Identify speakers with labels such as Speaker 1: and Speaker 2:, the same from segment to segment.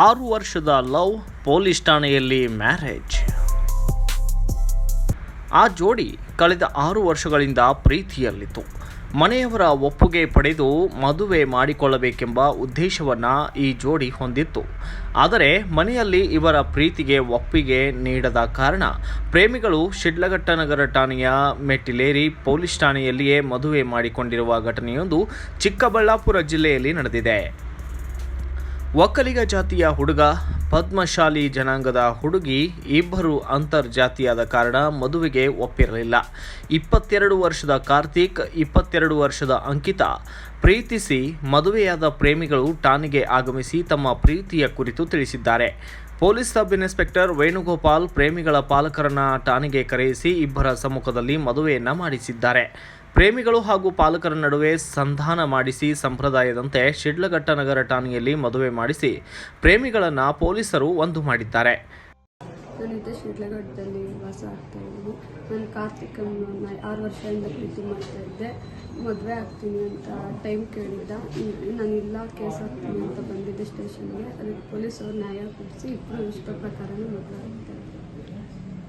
Speaker 1: ಆರು ವರ್ಷದ love police ಠಾಣೆಯಲ್ಲಿ ಮ್ಯಾರೇಜ್. ಆ ಜೋಡಿ ಕಳೆದ ಆರು ವರ್ಷಗಳಿಂದ ಪ್ರೀತಿಯಲ್ಲಿತ್ತು. ಮನೆಯವರ ಒಪ್ಪುಗೆ ಪಡೆದು ಮದುವೆ ಮಾಡಿಕೊಳ್ಳಬೇಕೆಂಬ ಉದ್ದೇಶವನ್ನು ಈ ಜೋಡಿ ಹೊಂದಿತ್ತು. ಆದರೆ ಮನೆಯಲ್ಲಿ ಇವರ ಪ್ರೀತಿಗೆ ಒಪ್ಪಿಗೆ ನೀಡದ ಕಾರಣ ಪ್ರೇಮಿಗಳು ಶಿಡ್ಲಘಟ್ಟನಗರ ಠಾಣೆಯ ಮೆಟ್ಟಿಲೇರಿ ಪೊಲೀಸ್ ಠಾಣೆಯಲ್ಲಿಯೇ ಮದುವೆ ಮಾಡಿಕೊಂಡಿರುವ ಘಟನೆಯೊಂದು ಚಿಕ್ಕಬಳ್ಳಾಪುರ ಜಿಲ್ಲೆಯಲ್ಲಿ ನಡೆದಿದೆ. ಒಕ್ಕಲಿಗ ಜಾತಿಯ ಹುಡುಗ, ಪದ್ಮಶಾಲಿ ಜನಾಂಗದ ಹುಡುಗಿ, ಇಬ್ಬರು ಅಂತರ್ಜಾತಿಯಾದ ಕಾರಣ ಮದುವೆಗೆ ಒಪ್ಪಿರಲಿಲ್ಲ. ಇಪ್ಪತ್ತೆರಡು ವರ್ಷದ ಕಾರ್ತಿಕ್, ಇಪ್ಪತ್ತೆರಡು ವರ್ಷದ ಅಂಕಿತಾ. ಪ್ರೀತಿಸಿ ಮದುವೆಯಾದ ಪ್ರೇಮಿಗಳು ಠಾಣೆಗೆ ಆಗಮಿಸಿ ತಮ್ಮ ಪ್ರೀತಿಯ ಕುರಿತು ತಿಳಿಸಿದ್ದಾರೆ. ಪೊಲೀಸ್ ಸಬ್ ಇನ್ಸ್ಪೆಕ್ಟರ್ ವೇಣುಗೋಪಾಲ್ ಪ್ರೇಮಿಗಳ ಪಾಲಕರನ್ನ ಠಾಣೆಗೆ ಕರೆಯಿಸಿ ಇಬ್ಬರ ಸಮ್ಮುಖದಲ್ಲಿ ಮದುವೆಯನ್ನು ಮಾಡಿಸಿದ್ದಾರೆ. ಪ್ರೇಮಿಗಳು ಹಾಗೂ ಪಾಲಕರ ನಡುವೆ ಸಂಧಾನ ಮಾಡಿಸಿ ಸಂಪ್ರದಾಯದಂತೆ ಶಿಡ್ಲಘಟ್ಟ ನಗರ ಠಾಣೆಯಲ್ಲಿ ಮದುವೆ ಮಾಡಿಸಿ ಪ್ರೇಮಿಗಳನ್ನು ಪೊಲೀಸರು ಒಂದು ಮಾಡಿದ್ದಾರೆ.
Speaker 2: ನಾನಿದ್ದೆ ಶಿಡ್ಲಘಟ್ಟದಲ್ಲಿ ವಾಸ ಆಗ್ತಾ ಇದ್ದೀನಿ ನಾನು ಕಾರ್ತಿಕ್ ಆರು ವರ್ಷದಿಂದ ಪ್ರೀತಿ ಮಾಡ್ತಾ ಇದ್ದೆ. ಮದುವೆ ಆಗ್ತೀನಿ ಅಂತ ಟೈಮ್ ಕೇಳಿದ್ದ. ನಾನು ಇಲ್ಲ ಕೇಸ್ ಆಗ್ತೀನಿ ಅಂತ ಬಂದಿದ್ದೆ ಸ್ಟೇಷನ್ಗೆ ಅದಕ್ಕೆ ಪೊಲೀಸರು ನ್ಯಾಯ ಕೊಡಿಸಿ ಇಬ್ಬರು ಇಷ್ಟ ಪ್ರಕಾರನೇ ಮದುವೆ ಆಗ್ತಾ ಇದ್ದೆ.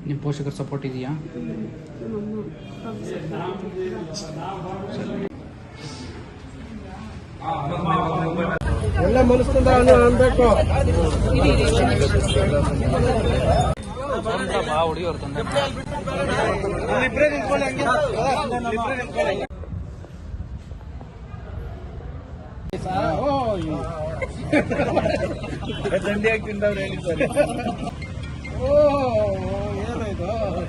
Speaker 3: ನಿಮ್ಮ ಪೋಷಕರ ಸಪೋರ್ಟ್ ಇದೆಯಾ?
Speaker 2: ಸತ್ತೋಗಿದ್ರು.
Speaker 4: ಒಳ್ಳೆ ಮನಸ್ಸಿಂದ ಅನ್ಬೇಕು.
Speaker 3: ತಂದೆ
Speaker 4: ದಂಡಿ ಹೇಳಿದ್ದಾರೆ.